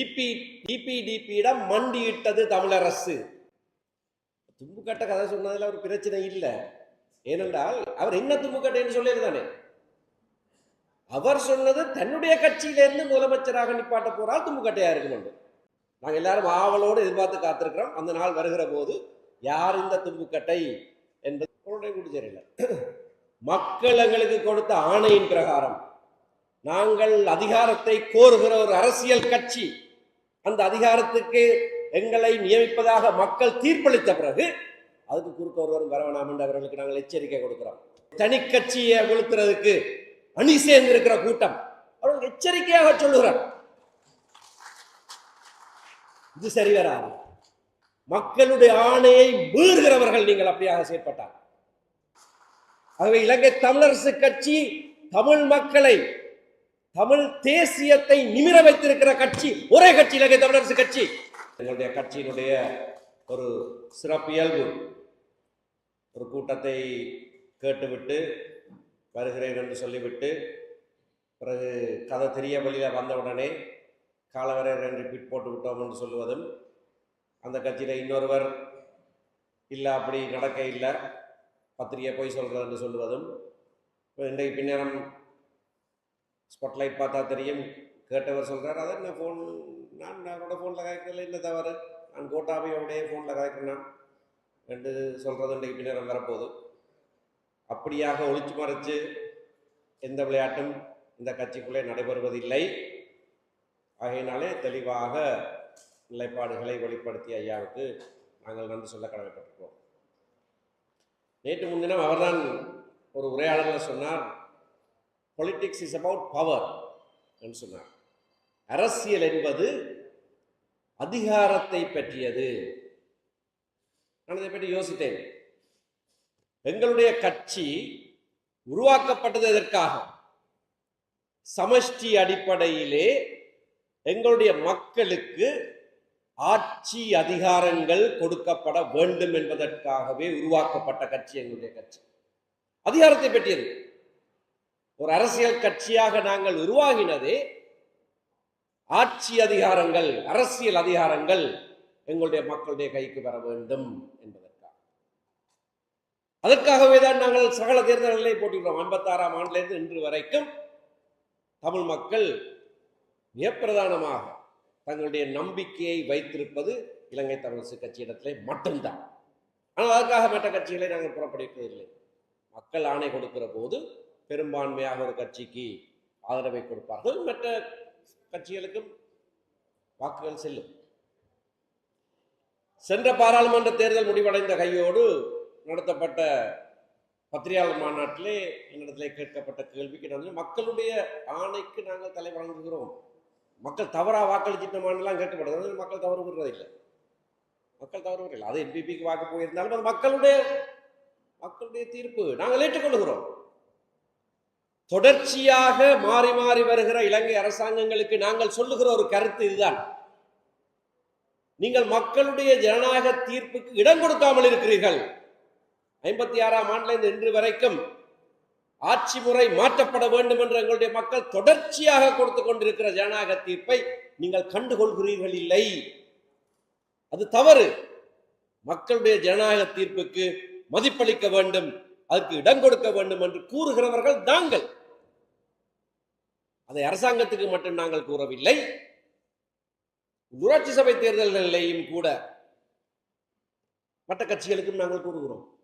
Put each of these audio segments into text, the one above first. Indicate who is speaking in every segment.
Speaker 1: EB இபிடிபியிடம் மண்டியிட்டது Tamilarasu. தும்புக்கட்ட கதை சொன்னதுல ஒரு பிரச்சனை இல்லை. ஏனென்றால் அவர் என்ன தும்புக்கட்டைன்னு சொல்லியிருந்தானே? அவர் சொன்னது தன்னுடைய கட்சியிலேருந்து முதலமைச்சராக நிப்பாட்ட போறால் தும்புக்கட்டையா இருக்கும் நாங்கள் எல்லாரும் ஆவலோடு எதிர்பார்த்து காத்திருக்கிறோம். அந்த நாள் வருகிற போது யார் இந்த தும்புக்கட்டை என்பது உங்களுடைய கூட்டு தெரியல மக்கள் எங்களுக்கு கொடுத்த ஆணையின் பிரகாரம். நாங்கள் அதிகாரத்தை கோருகிற ஒரு அரசியல் கட்சி. அந்த அதிகாரத்துக்கு எங்களை நியமிப்பதாக மக்கள் தீர்ப்பளித்த பிறகு அதுக்கு குறுக்க ஒருவரும் வர வேணாம் என்று அவர்களுக்கு நாங்கள் எச்சரிக்கை கொடுக்கிறோம். தனி கட்சியை விழுத்துறதுக்கு அணி சேர்ந்து இருக்கிற கூட்டம். அவர்கள் எச்சரிக்கையாக சொல்லுகிறார். இது சரி வராது மக்களுடைய ஆணையை மீறுகிறவர்கள் நீங்கள் அப்படியாக செயற்பட்டார் ஆகவே இலங்கை தமிழரசு கட்சி தமிழ் மக்களை தமிழ் தேசியத்தை நிமிர வைத்திருக்கிற கட்சி ஒரே கட்சி இலங்கை தமிழரசு கட்சி. எங்களுடைய கட்சியினுடைய ஒரு சிறப்பியல்பு ஒரு கூட்டத்தை கேட்டுவிட்டு வருகிறேன் என்று சொல்லிவிட்டு பிறகு கதை தெரிய வழியில் வந்தவுடனே காலவரையர் என்று பிட் போட்டு விட்டோம் என்று சொல்லுவதும் அந்த கட்சியில் இன்னொருவர் இல்லை அப்படி நடக்க இல்லை பத்திரிகை போய் சொல்கிறதுன்னு சொல்லுவதும் இன்றைக்கு பின்னரம் ஸ்பாட்லைட் பார்த்தா தெரியும். கேட்டவர் சொல்கிறார் அதை என்ன ஃபோன் நான் அவரோட ஃபோனில் காய்க்கல என்ன தவறு? நான் கோட்டாபையோடைய ஃபோனில் காய்க்கிறேன் என்று சொல்கிறது இன்றைக்கு பின்னரம் வரப்போகுது. அப்படியாக ஒழிச்சு மறைச்சு எந்த விளையாட்டும் இந்த கட்சிக்குள்ளே நடைபெறுவதில்லை. ஆகையினாலே தெளிவாக நிலைப்பாடுகளை வெளிப்படுத்திய ஐயாவுக்கு நாங்கள் நன்றி சொல்ல கடமைப்பட்டிருக்கிறோம். நேற்று முன்தினம் அவர்தான் ஒரு உரையாடலில் சொன்னார் பொலிட்டிக்ஸ் இஸ் அபவுட் பவர் என்று சொன்னார். அரசியல் என்பது அதிகாரத்தை பற்றியது. நான் இதை பற்றி யோசித்தேன். எங்களுடைய கட்சி உருவாக்கப்பட்டது எதற்காக? சமஷ்டி அடிப்படையிலே எங்களுடைய மக்களுக்கு ஆட்சி அதிகாரங்கள் கொடுக்கப்பட வேண்டும் என்பதற்காகவே உருவாக்கப்பட்ட கட்சி எங்களுடைய கட்சி. அதிகாரத்தை பற்றியது. ஒரு அரசியல் கட்சியாக நாங்கள் உருவாகினதே ஆட்சி அதிகாரங்கள் அரசியல் அதிகாரங்கள் எங்களுடைய மக்களுடைய கைக்கு வர வேண்டும் என்பதற்காக. அதற்காகவே தான் நாங்கள் சகல தேர்தல்களை போட்டிக்கிறோம் ஐம்பத்தாறாம் ஆண்டிலிருந்து இன்று வரைக்கும் தமிழ் மக்கள் மிகப்பிரதானமாக தங்களுடைய நம்பிக்கையை வைத்திருப்பது இலங்கை தமிழரசு கட்சியிடத்திலே மட்டும்தான். ஆனால் அதற்காக மற்ற கட்சிகளை நாங்கள் புறப்படுவதில்லை மக்கள் ஆணை கொடுக்கிற போது பெரும்பான்மையாக ஒரு கட்சிக்கு ஆதரவை கொடுப்பார்கள். மற்ற கட்சிகளுக்கும் வாக்குகள் செல்லும். சென்ற பாராளுமன்ற தேர்தல் முடிவடைந்த கையோடு நடத்தப்பட்ட பத்திரிகையாளர் மாநாட்டிலே என்னிடத்திலே கேட்கப்பட்ட கேள்விக்கு நான் மக்களுடைய ஆணைக்கு நாங்கள் தலை வழங்குகிறோம் மக்கள் தவறாக வாக்களிச்சிட்டோமான்லாம் கேட்கப்படுது மக்கள் தவறு விடுறதில்லை மக்கள் தவறு விடுறதில்லை அது என்பிபிக்கு வாக்கு போயிருந்தாலும் அது மக்களுடைய மக்களுடைய தீர்ப்பு. நாங்கள் ஏற்றுக்கொள்கிறோம். தொடர்ச்சியாக மாறி மாறி வருகிற இலங்கை அரசாங்கங்களுக்கு நாங்கள் சொல்லுகிற ஒரு கருத்து இதுதான். நீங்கள் மக்களுடைய ஜனநாயக தீர்ப்புக்கு இடம் கொடுக்காமல் இருக்கிறீர்கள். ஐம்பத்தி ஆறாம் ஆண்டிலிருந்து இன்று வரைக்கும் ஆட்சி முறை மாற்றப்பட வேண்டும் என்று எங்களுடைய மக்கள் தொடர்ச்சியாக கொடுத்து கொண்டிருக்கிற ஜனநாயக தீர்ப்பை நீங்கள் கண்டுகொள்கிறீர்கள் இல்லை. அது தவறு. மக்களுடைய ஜனநாயக தீர்ப்புக்கு மதிப்பளிக்க வேண்டும் அதற்கு இடம் கொடுக்க வேண்டும் என்று கூறுகிறவர்கள் தாங்கள். அதை அரசாங்கத்துக்கு மட்டும் நாங்கள் கூறவில்லை. உள்ளாட்சி சபை தேர்தல்களிலேயும் கூட மற்ற கட்சிகளுக்கும் நாங்கள் கூறுகிறோம்.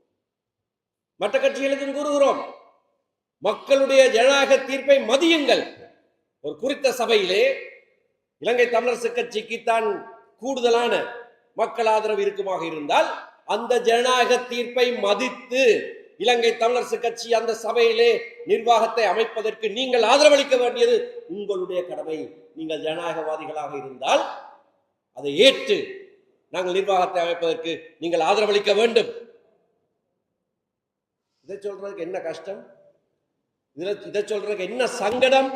Speaker 1: மற்ற கட்சிகளுக்கும் கூறுகிறோம். மக்களுடைய ஜனநாயக தீர்ப்பை மதியுங்கள். ஒரு குறித்த சபையிலே இலங்கை தமிழரசு கட்சிக்கு தான் கூடுதலான மக்கள் ஆதரவு இருக்குமாக இருந்தால் அந்த ஜனநாயக தீர்ப்பை மதித்து இலங்கை தமிழரசு கட்சி அந்த சபையிலே நிர்வாகத்தை அமைப்பதற்கு நீங்கள் ஆதரவளிக்க வேண்டியது உங்களுடைய கடமை. நீங்கள் ஜனநாயகவாதிகளாக இருந்தால் அதை ஏற்று நாங்கள் நிர்வாகத்தை அமைப்பதற்கு நீங்கள் ஆதரவளிக்க வேண்டும். இதை சொல்றதுக்கு என்ன கஷ்டம்? இதை சொல்றதுக்கு என்ன சங்கடம்?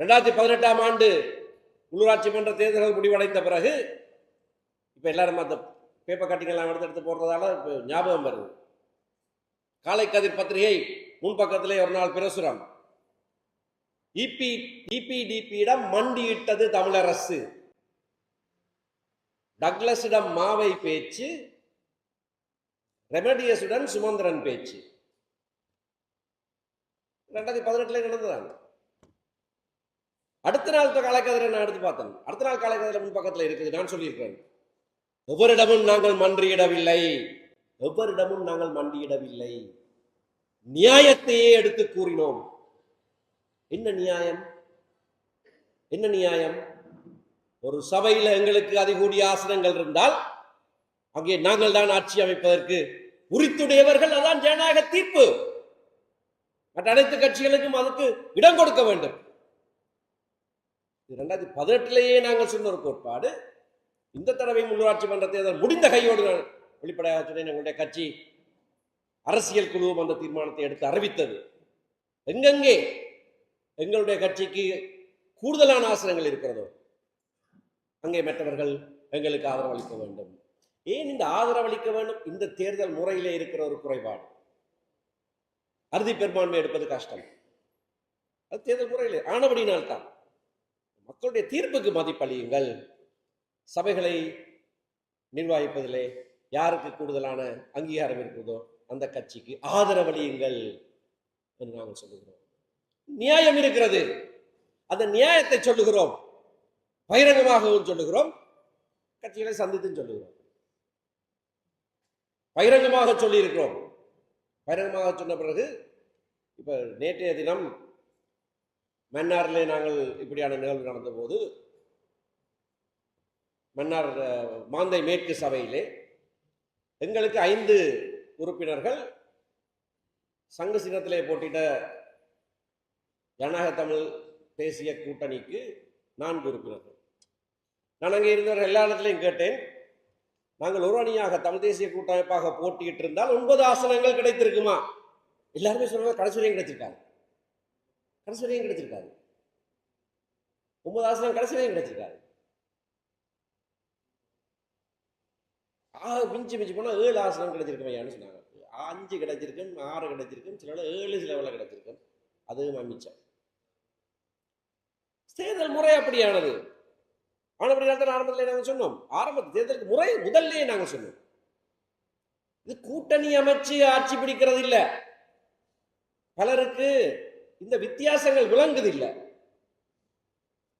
Speaker 1: ரெண்டாயிரத்தி பதினெட்டாம் ஆண்டு உள்ளூராட்சி மன்ற தேர்தல்கள் முடிவடைந்த பிறகு இப்ப எல்லாரும் அந்த பேப்பர் கட்டிங்கெல்லாம் எடுத்து எடுத்து போடுறதால இப்போ ஞாபகம் வருது. காலை கதிர் பத்திரிகை முன்பக்கத்திலே ஒரு நாள் பிரசுரம். இபி இபிடிபியிடம் மண்டியிட்டது தமிழரசு. டக்ளஸிடம் மாவை பேச்சு ரெமடியஸுடன் சுமந்திரன் பேச்சு. ரெண்டாயிரத்தி பதினெட்டுல நடந்ததாங்க அடுத்த நாள் காலைக்கதிரை நான் எடுத்து பார்த்தேன். அடுத்த நாள் காலைக்கதிரை முன் பக்கத்தில் இருக்குது நான் சொல்லியிருக்கிறேன். எவரிடமும் நாங்கள் மன்றியிடவில்லை எவரிடமும் நாங்கள் மண்டியிடவில்லை நியாயத்தையே எடுத்து கூறினோம். என்ன நியாயம்? என்ன நியாயம்? ஒரு சபையில எங்களுக்கு அதிகூடிய ஆசனங்கள் இருந்தால் அங்கே நாங்கள் தான் ஆட்சி அமைப்பதற்கு உரித்துடையவர்கள் அதான் ஜனநாயக தீர்ப்பு. மற்ற அனைத்து கட்சிகளுக்கும் அதுக்கு இடம் கொடுக்க வேண்டும். இரண்டாயிரத்தி பதினெட்டுலேயே நாங்கள் சொன்ன ஒரு கோட்பாடு. இந்த தடவை உள்ளூராட்சி மன்ற தேர்தல் முடிந்த கையோடு நான் வெளிப்படையாக சொன்னேன் எங்களுடைய கட்சி அரசியல் குழுவும் அந்த தீர்மானத்தை எடுத்து அறிவித்தது. எங்கெங்கே எங்களுடைய கட்சிக்கு கூடுதலான ஆசனங்கள் இருக்கிறதோ அங்கே மற்றவர்கள் எங்களுக்கு ஆதரவு அளிக்க வேண்டும். ஏன் இந்த ஆதரவளிக்க வேண்டும்? இந்த தேர்தல் முறையிலே இருக்கிற ஒரு குறைபாடு. அறுதி பெரும்பான்மை எடுப்பது கஷ்டம். அது தேர்தல் முறையிலே ஆனபடினால் தான் மக்களுடைய தீர்ப்புக்கு மதிப்பளியுங்கள். சபைகளை நிர்வகிப்பதிலே யாருக்கு கூடுதலான அங்கீகாரம் இருக்கிறதோ அந்த கட்சிக்கு ஆதரவளியுங்கள் என்று நாங்கள் சொல்லுகிறோம். நியாயம் இருக்கிறது. அந்த நியாயத்தை சொல்லுகிறோம். பகிரங்கமாகவும் சொல்லுகிறோம். கட்சிகளை சந்தித்தும் சொல்லுகிறோம். பகிரங்கமாக சொல்லி இருக்கிறோம் பகிரங்கமாக சொன்ன பிறகு இப்போ நேற்றைய தினம் மன்னாரிலே நாங்கள் இப்படியான நிகழ்வு நடந்தபோது மன்னார் மாந்தை மேற்கு சபையிலே எங்களுக்கு ஐந்து உறுப்பினர்கள். சங்க சின்னத்திலே போட்டியிட்ட ஜனநாயக தமிழ் தேசிய கூட்டணிக்கு நான்கு உறுப்பினர்கள். நான் அங்கே இருந்தவர்கள் எல்லா இடத்துலையும் கேட்டேன். நாங்கள் ஒரு அணியாக தமிழ் தேசிய கூட்டமைப்பாக போட்டியிட்டு இருந்தால் ஒன்பது ஆசனங்கள் கிடைத்திருக்குமா? எல்லாருமே சொன்னாங்க கடைசி வரையும் கிடைச்சிருக்காது கடைசி வரையும் கிடைச்சிருக்காது ஒன்பது ஆசனம் கடைசி வரையும் கிடைச்சிருக்காது ஆ மிஞ்சி மிஞ்சி போனால் ஏழு ஆசனம் கிடைச்சிருக்கும் ஐயான்னு சொன்னாங்க. அஞ்சு கிடைச்சிருக்கும் ஆறு கிடைச்சிருக்கும் சில ஏழு சிலவில் கிடைச்சிருக்கும் அதுவும் மிச்சம் தேர்தல் முறை அப்படியானது? ஆனபடியால் தான் ஆரம்பத்தில் நாங்கள் சொன்னோம். ஆரம்ப தேர்தலுக்கு முறை முதல்லயே நாங்கள் சொன்னோம். இது கூட்டணி அமைச்சு ஆட்சி பிடிக்கிறது இல்ல. பலருக்கு இந்த வித்தியாசங்கள் விளங்குது இல்ல.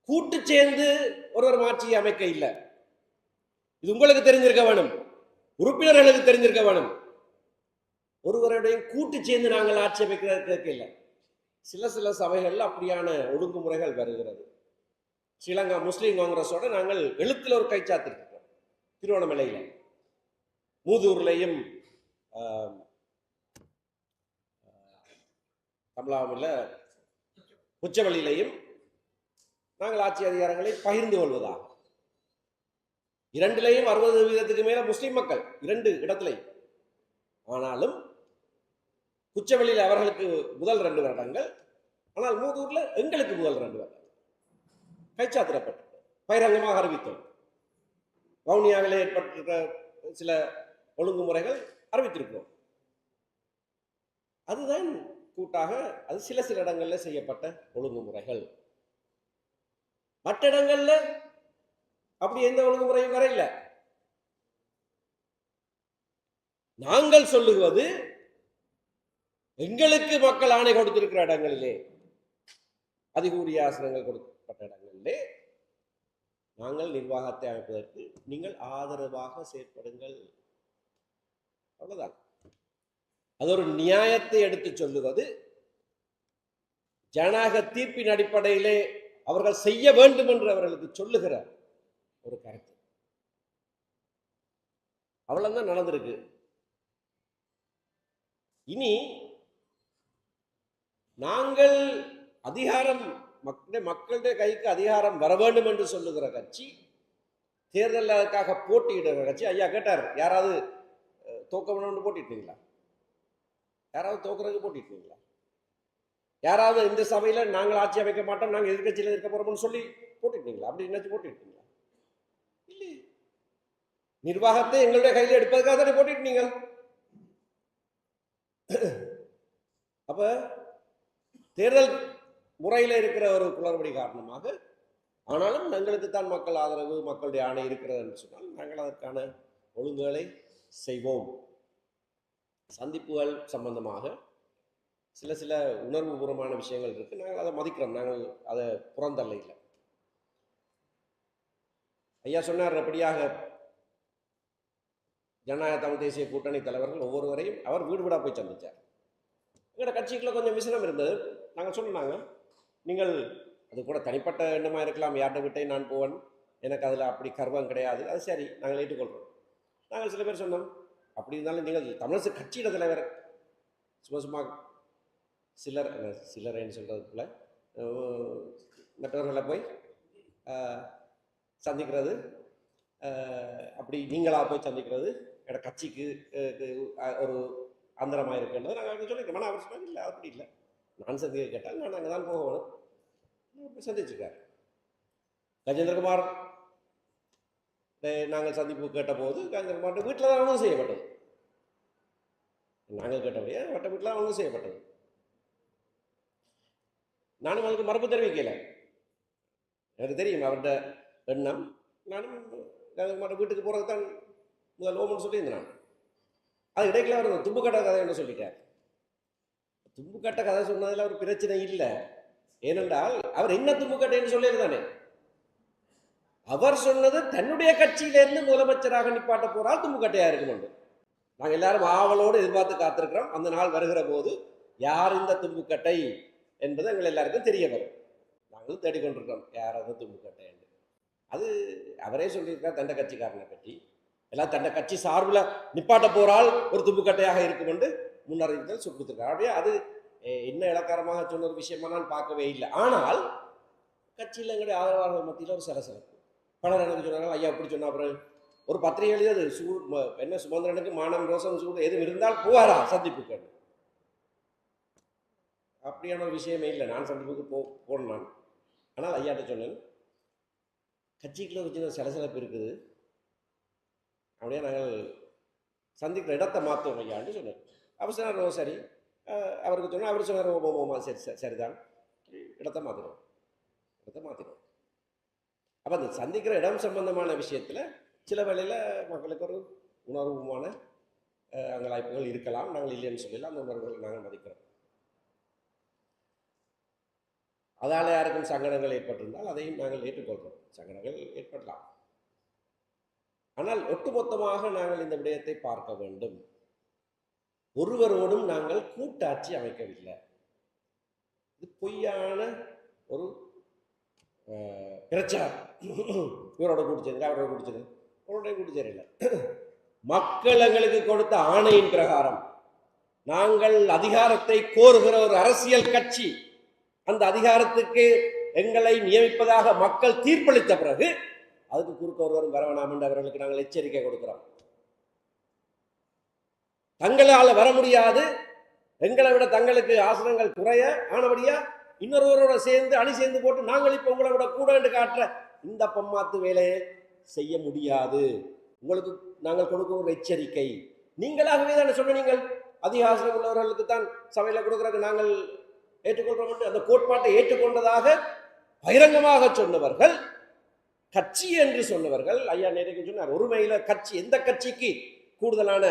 Speaker 1: கூட்டு சேர்ந்து ஒருவர் மாற்றி அமைக்க இல்லை. இது உங்களுக்கு தெரிஞ்சிருக்க வேணும். உறுப்பினர்களுக்கு தெரிஞ்சிருக்க வேணும். ஒருவருடைய கூட்டு சேர்ந்து நாங்கள் ஆட்சேபிக்கிறதுக்கு இல்லை. சில சில சபைகளில் அப்படியான ஒழுங்குமுறைகள் வருகிறது. ஸ்ரீலங்கா முஸ்லீம் காங்கிரஸோட நாங்கள் எழுத்தில் ஒரு கைச்சாத்திருக்கோம் திருவண்ணாமலையில. மூதூர்லையும் தமிழாமில் கமலாமில் உச்சவெளியிலையும் நாங்கள் ஆட்சி அதிகாரங்களை பகிர்ந்து கொள்வதாக. இரண்டிலையும் அறுபது வீதத்துக்கு மேல முஸ்லிம் மக்கள் இரண்டு இடத்திலையும். ஆனாலும் குச்சவெளியில் அவர்களுக்கு முதல் ரெண்டு வருடங்கள் ஆனால் மூதூர்ல எங்களுக்கு முதல் ரெண்டு வருடம். கைச்சாத்திரப்பட்டு பகிரங்கமாக அறிவித்தோம். வவுனியாவில் ஏற்பட்டிருக்கிற சில ஒழுங்குமுறைகள் அறிவித்திருக்கிறோம். அதுதான் கூட்டாக அது சில சில இடங்களில் செய்யப்பட்ட ஒழுங்குமுறைகள். மற்ற இடங்களில் அப்படி எந்த ஒழுங்குமுறையும் வரையில நாங்கள் சொல்லுவது எங்களுக்கு மக்கள் ஆணை கொடுத்திருக்கிற இடங்களிலே அதிகூடிய ஆசனங்கள் கொடுக்கப்பட்ட இடங்களிலே நாங்கள் நிர்வாகத்தை அமைப்பதற்கு நீங்கள் ஆதரவாக செயற்படுங்கள். அவ்வளவுதான். அது ஒரு நியாயத்தை எடுத்து சொல்லுவது ஜனநாயக தீர்ப்பின் அடிப்படையிலே அவர்கள் செய்ய வேண்டும் என்று அவர்களுக்கு சொல்லுகிறார். ஒரு கருத்து. அவ்வளவுதான் நடந்திருக்கு. இனி நாங்கள் அதிகாரம் மக்களுடைய மக்களுடைய கைக்கு அதிகாரம் வர வேண்டும் என்று சொல்லுகிற கட்சி தேர்தலுக்காக போட்டியிடுகிற கட்சி. ஐயா கேட்டார். யாராவது தோக்க வேணும்னு போட்டிட்டீங்களா யாராவது தோக்குறதுக்கு போட்டிட்டீங்களா யாராவது இந்த சபையில் நாங்கள் ஆட்சி அமைக்க மாட்டோம் நாங்கள் எதிர்கட்சியில் இருக்க போறோம்னு சொல்லி போட்டிட்டீங்களா? அப்படி நினைச்சு போட்டிட்டீங்களா? இல்லை நிர்வாகத்தை எங்களுடைய கையில் எடுப்பதற்காக தானே போட்டிட்டீங்க அப்ப தேர்தல் முறையில் இருக்கிற ஒரு குளறுபடி காரணமாக ஆனாலும் எங்களுக்கு தான் மக்கள் ஆதரவு மக்களுடைய ஆணை இருக்கிறது என்று சொன்னால் நாங்கள் அதற்கான ஒழுங்குகளை செய்வோம். சந்திப்புகள் சம்பந்தமாக சில சில உணர்வுபூர்வமான விஷயங்கள் இருக்குது நாங்கள் அதை மதிக்கிறோம். நாங்கள் அதை புறந்தள்ள இல்லை ஐயா சொன்னார் அப்படியாக ஜனநாயக தமிழ் தேசிய கூட்டணி தலைவர்கள் ஒவ்வொருவரையும் அவர் வீடு வீடாக போய் சந்திச்சார். எங்களோட கட்சிக்குள்ளே கொஞ்சம் விசனம் இருந்தது. நாங்கள் சொன்னாங்க நீங்கள் அது கூட தனிப்பட்ட எண்ணமாக இருக்கலாம். யார்கிட்ட விட்டே நான் போவேன். எனக்கு அதில் அப்படி கர்வம் கிடையாது. அது சரி நாங்கள் ஏற்றுக்கொள்கிறோம் நாங்கள் சில பேர் சொன்னோம் அப்படி இருந்தாலும் நீங்கள் தமிழரசு கட்சியோட தலைவர். சும்மா சும்மா சிலர் அஹ், சிலரைன்னு சொல்கிறதுக்குள்ள மற்றவர்களை போய் சந்திக்கிறது. அப்படி நீங்களாக போய் சந்திக்கிறது. என்னோட கட்சிக்கு ஒரு அந்தரமாக இருக்குன்றது நாங்கள் அப்படி சொல்லியிருக்கோம் ஆனால் அவர் சொன்னாங்க இல்லை. அப்படி இல்லை. நான் சந்திக்க கேட்டால் நான் அங்கே தான் போகணும் போய் கஜேந்திரகுமார் நாங்கள் சந்திப்பு கேட்டபோது கஜேந்திரகுமார் வீட்டில் தான் அனுமதி செய்யப்பட்டது. நாங்கள் கேட்டபடியே வட்ட வீட்டில் அனுமதி செய்யப்பட்டது. நானும் அதுக்கு மறுப்பு தெரிவிக்கல. எனக்கு தெரியும் அவர்கிட்ட எண்ணம் நானும் மாட்டேன் வீட்டுக்கு போகிறது தான் முதல் ஓமன் சொல்லியிருந்தேன். நான் அது இடையில அவர் தும்புக்கட்ட கதை என்ன சொல்லிட்டார். தும்புக்கட்ட கதை சொன்னதில் ஒரு பிரச்சனை இல்லை. ஏனென்றால் அவர் என்ன தும்புக்கட்டைன்னு சொல்லியிருந்தானே. அவர் சொன்னது தன்னுடைய கட்சியிலேருந்து முதலமைச்சராக நிப்பாட்ட போறால் தும்புக்கட்டையாக இருக்கும் நாங்கள் எல்லாரும் ஆவலோடு எதிர்பார்த்து காத்திருக்கிறோம். அந்த நாள் வருகிற போது யார் இந்த தும்புக்கட்டை என்பது எங்கள் எல்லாருக்கும் தெரிய வரும். நாங்களும் தேடிக்கொண்டிருக்கிறோம். யார் அந்த தும்புக்கட்டை அது அவரே சொல்லியிருக்கார் தண்ட கட்சிக்காரனை பற்றி. எல்லாம் தண்ட கட்சி சார்பில் நிப்பாட்ட போறால் ஒரு துப்புக்கட்டையாக இருக்கும் என்று முன்னறிவித்தல் சொல்லி கொடுத்துருக்காரு. அப்படியே அது என்ன இலக்காரமாக சொன்ன ஒரு விஷயமா நான் பார்க்கவே இல்லை. ஆனால் கட்சியில் எங்களுடைய ஆதரவாளர்கள் மத்தியில் ஒரு சலசலப்பு. பலர் எனக்கு சொன்னாங்க ஐயா அப்படி சொன்னா அப்புறம் ஒரு பத்திரிகை எழுதியது சூ என்ன சுமந்திரனுக்கு மானம் ரோசம் சூடு எதுவும் இருந்தால் போவாரா? சந்திப்புக்கு அப்படியான ஒரு விஷயமே இல்லை. நான் சந்திப்புக்கு போ போனேன் நான். ஆனால் ஐயாட்ட சொன்னேன் கட்சிக்குள்ளே ஒரு சின்ன சலசலப்பு இருக்குது. அப்படியே நாங்கள் சந்திக்கிற இடத்தை மாற்றுவோம் ஐயான்னு சொன்னார். அவர் சொன்னார் "ஓ, சரி. அவருக்கு சொன்னால் அவர் சொன்னார் ஓ ஓமா சரி சரிதான். இடத்தை மாற்றிடும் இடத்தை மாற்றிடும் அப்போ அந்த சந்திக்கிற இடம் சம்பந்தமான விஷயத்தில் சில வேளையில் மக்களுக்கு ஒரு உணர்வுமான அங்கே அங்கலாய்ப்புகள் இருக்கலாம். நாங்கள் இல்லைன்னு சொல்லலாம் அந்த உணர்வுகளை நாங்கள் மதிக்கிறோம். அதால் யாருக்கும் சங்கடங்கள் ஏற்பட்டிருந்தால் அதையும் நாங்கள் ஏற்றுக்கொள்கிறோம். சங்கடங்கள் ஏற்படலாம். ஆனால் ஒட்டுமொத்தமாக நாங்கள் இந்த விடயத்தை பார்க்க வேண்டும். ஒருவரோடும் நாங்கள் கூட்டாட்சி அமைக்கவில்லை. இது பொய்யான ஒரு அஹ், பிரச்சாரம். இவரோட குடிச்சது அவரோட குடிச்சது அவரோட கூட்டிச்சது இல்லை. மக்கள் எங்களுக்கு கொடுத்த ஆணையின் பிரகாரம். நாங்கள் அதிகாரத்தை கோருகிற ஒரு அரசியல் கட்சி. அந்த அதிகாரத்துக்கு எங்களை நியமிப்பதாக மக்கள் தீர்ப்பளித்த பிறகு அதுக்கு குறுக்க ஒருவரும் வர வேணாம் என்று அவர்களுக்கு நாங்கள் எச்சரிக்கை கொடுக்கிறோம். தங்களால் வர முடியாது. எங்களை விட தங்களுக்கு ஆசனங்கள் குறைய ஆனபடியா இன்னொருவரோட சேர்ந்து அணி சேர்ந்து போட்டு நாங்கள் இப்போ உங்களை விட கூட என்று காட்டுற இந்த பம்மாத்து வேலையை செய்ய முடியாது. உங்களுக்கு நாங்கள் கொடுக்கும் ஒரு எச்சரிக்கை. நீங்களாகவே தானே சொன்ன நீங்கள் அதிக ஆசனம் உள்ளவர்களுக்கு தான் சபையில் கொடுக்குறதுக்கு நாங்கள் ஏற்றுக்கொள்றோம் என்று அந்த கோட்பாட்டை ஏற்றுக்கொண்டதாக பகிரங்கமாக சொன்னவர்கள் கட்சி என்று சொன்னவர்கள் ஐயா நேருக்கு சொன்னார் ஒருமையில கட்சி எந்த கட்சிக்கு கூடுதலான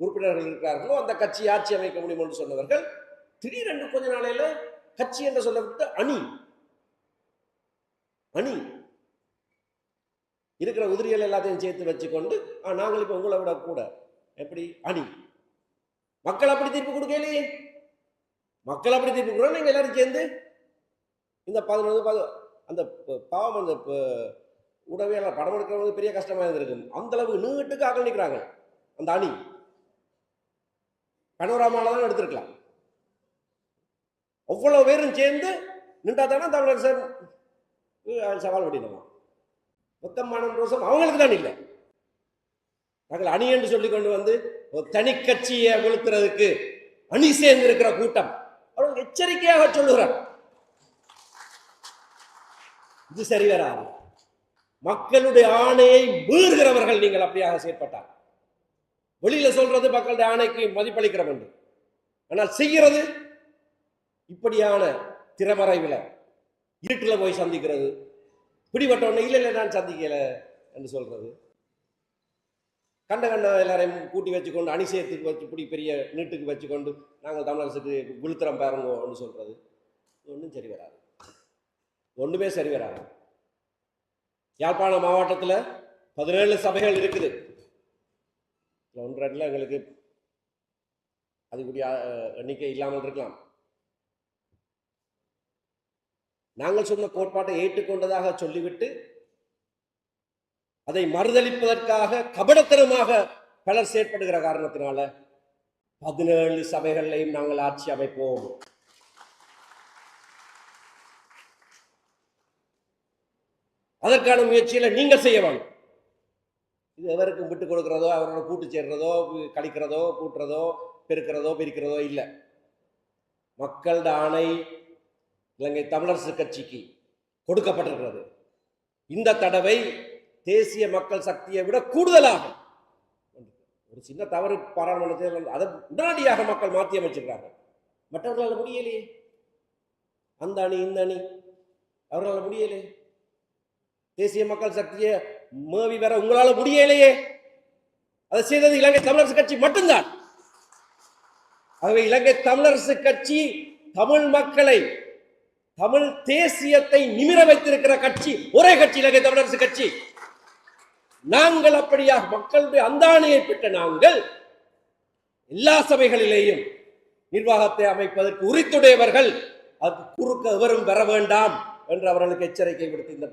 Speaker 1: உறுப்பினர்கள் இருக்கிறார்களோ அந்த கட்சி ஆட்சி அமைக்க முடியும் என்று சொன்னவர்கள் திடீரென்று கொஞ்ச நாளையில கட்சி என்று சொல்லப்பட்ட அணி அணி இருக்கிற உதிரிகள் எல்லாத்தையும் சேர்த்து வச்சுக்கொண்டு நாங்கள் இப்போ உங்களை விட கூட எப்படி? அணி. மக்கள் அப்படி தீர்ப்பு கொடுக்கலையே. மக்கள் அப்படி திருப்பி கூட நீங்கள் எல்லாரும் சேர்ந்து இந்த பதினொன்று பது அந்த பாவம் அந்த ப- படம் எடுக்கிறவங்க பெரிய கஷ்டமா இருந்திருக்கு அந்த அளவுக்கு நீட்டுக்கு ஆக்கள் அந்த அணி. பனோராமாவில் தான் எடுத்திருக்கலாம். அவ்வளோ பேரும் சேர்ந்து நின்றா தானே தமிழர் சார் சவால் பண்ணிடலாம் மொத்தம் மனம் ரோசம் அவங்களுக்கு தான் இல்லை. நாங்கள் அணி என்று சொல்லி கொண்டு வந்து ஒரு தனி கட்சியை வீழ்த்துறதுக்கு அணி சேர்ந்து இருக்கிற கூட்டம். அவர்கள் எச்சரிக்கையாக சொல்லுகிறார் இது சரி வராது மக்களுடைய ஆணையை மீறுகிறவர்கள் நீங்கள் அப்படியாக செயற்பட்டார் வெளியில சொல்றது மக்களுடைய ஆணைக்கு மதிப்பளிக்கிறோம் என்று. ஆனால் செய்கிறது இப்படியான திறமறைவில் இருட்டில் போய் சந்திக்கிறது. பிடிபட்ட உடனே இல்லை இல்லை நான் சந்திக்கலை என்று சொல்றது. கண்ட கண்ட எல்லாரையும் கூட்டி வச்சுக்கொண்டு அணிசயத்துக்கு வச்சு இப்படி பெரிய நீட்டுக்கு வச்சுக்கொண்டு நாங்கள் தமிழரசுக்கு விழுத்திரம் பாருங்கன்னு சொல்கிறது ஒன்றும் சரி வராது. ஒன்றுமே சரி வராது. யாழ்ப்பாண மாவட்டத்தில் பதினேழு சபைகள் இருக்குது. ஒன்று ரெண்டில் எங்களுக்கு அதுக்குரிய எண்ணிக்கை இல்லாமல் இருக்கலாம். நாங்கள் சொன்ன கோட்பாட்டை ஏற்றுக்கொண்டதாக சொல்லிவிட்டு அதை மறுதளிப்பதற்காக கபடத்தனமாக பலர் செயற்படுகிற காரணத்தினால பதினேழு சபைகளையும் நாங்கள் ஆட்சி அமைப்போம். அதற்கான முயற்சியில நீங்கள் செய்ய வேண்டும். இது எவருக்கும் விட்டு கொடுக்கிறதோ அவரோட கூட்டு சேர்றதோ கழிக்கிறதோ கூட்டுறதோ பெருக்கிறதோ பிரிக்கிறதோ இல்லை. மக்களோட ஆணை இலங்கை தமிழரசு கட்சிக்கு கொடுக்கப்பட்டிருக்கிறது. இந்த தடவை தேசிய மக்கள் சக்தியை விட கூடுதலாக. ஒரு சின்ன தவறு பாராளுமன்றத்தில் அதை உடனடியாக மக்கள் மாற்றி அமைச்சிருக்கிறார்கள். மற்றவர்களால் முடியலையே. அந்த அணி இந்த அணி. அவர்களால் முடியலையே. தேசிய மக்கள் சக்தியை மேவி வர உங்களால முடியலையே. அதை செய்தது இலங்கை தமிழரசு கட்சி மட்டும்தான். ஆகவே இலங்கை தமிழரசு கட்சி தமிழ் மக்களை தமிழ் தேசியத்தை நிமிர வைத்திருக்கிற கட்சி ஒரே கட்சி இலங்கை தமிழரசு கட்சி. நாங்கள் அப்படியாக மக்களுடைய அந்தாணையை பெற்ற நாங்கள் எல்லா சபைகளிலேயும் நிர்வாகத்தை அமைப்பதற்கு உரித்துடையவர்கள் அது குறுக்க எவரும் வர வேண்டாம் என்று அவர்களுக்கு எச்சரிக்கை விடுத்து இந்த